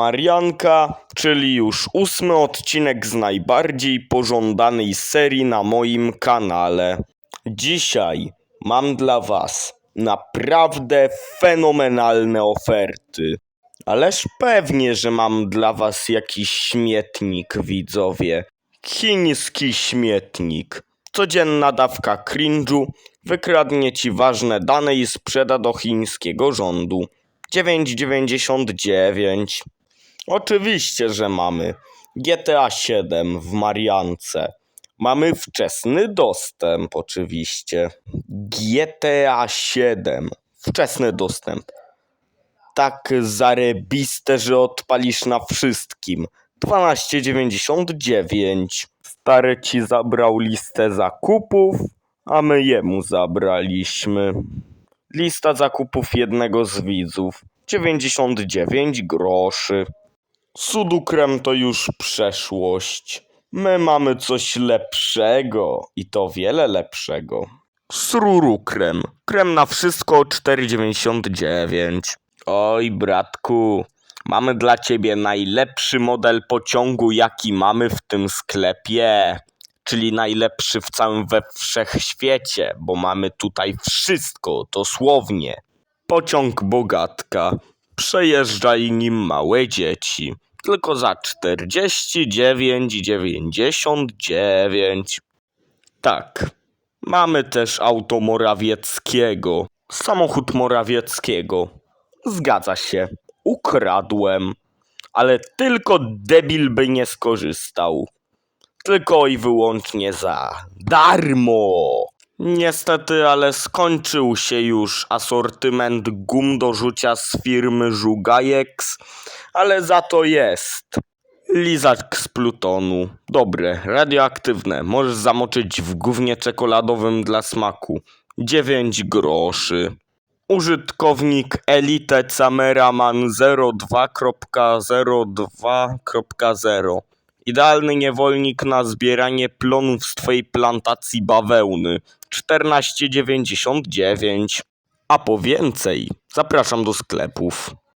Marianka, czyli już ósmy odcinek z najbardziej pożądanej serii na moim kanale. Dzisiaj mam dla Was naprawdę fenomenalne oferty. Ależ pewnie, że mam dla Was jakiś śmietnik, widzowie. Chiński śmietnik. Codzienna dawka cringe'u wykradnie Ci ważne dane i sprzeda do chińskiego rządu. 9,99. Oczywiście, że mamy. GTA 7 w Mariance. Mamy wczesny dostęp, oczywiście. GTA 7. Wczesny dostęp. Tak zarebiste, że odpalisz na wszystkim. 12,99. Stary ci zabrał listę zakupów, a my jemu zabraliśmy. Lista zakupów jednego z widzów. 99 groszy. Sudukrem to już przeszłość. My mamy coś lepszego i to wiele lepszego. Srurukrem. Krem na wszystko 4,99. Oj, bratku, mamy dla ciebie najlepszy model pociągu, jaki mamy w tym sklepie. Czyli najlepszy w całym we wszechświecie, bo mamy tutaj wszystko, dosłownie. Pociąg bogatka. Przejeżdżaj nim małe dzieci. Tylko za 49,99. Tak. Mamy też auto Morawieckiego. Samochód Morawieckiego. Zgadza się. Ukradłem. Ale tylko debil by nie skorzystał. Tylko i wyłącznie za darmo. Niestety, ale skończył się już asortyment gum do rzucia z firmy Żugajex, ale za to jest. Lizak z Plutonu. Dobre, radioaktywne. Możesz zamoczyć w gównie czekoladowym dla smaku. 9 groszy. Użytkownik Elite Cameraman 02.02.0 Idealny niewolnik na zbieranie plonów z twojej plantacji bawełny. 14,99 A po więcej zapraszam do sklepów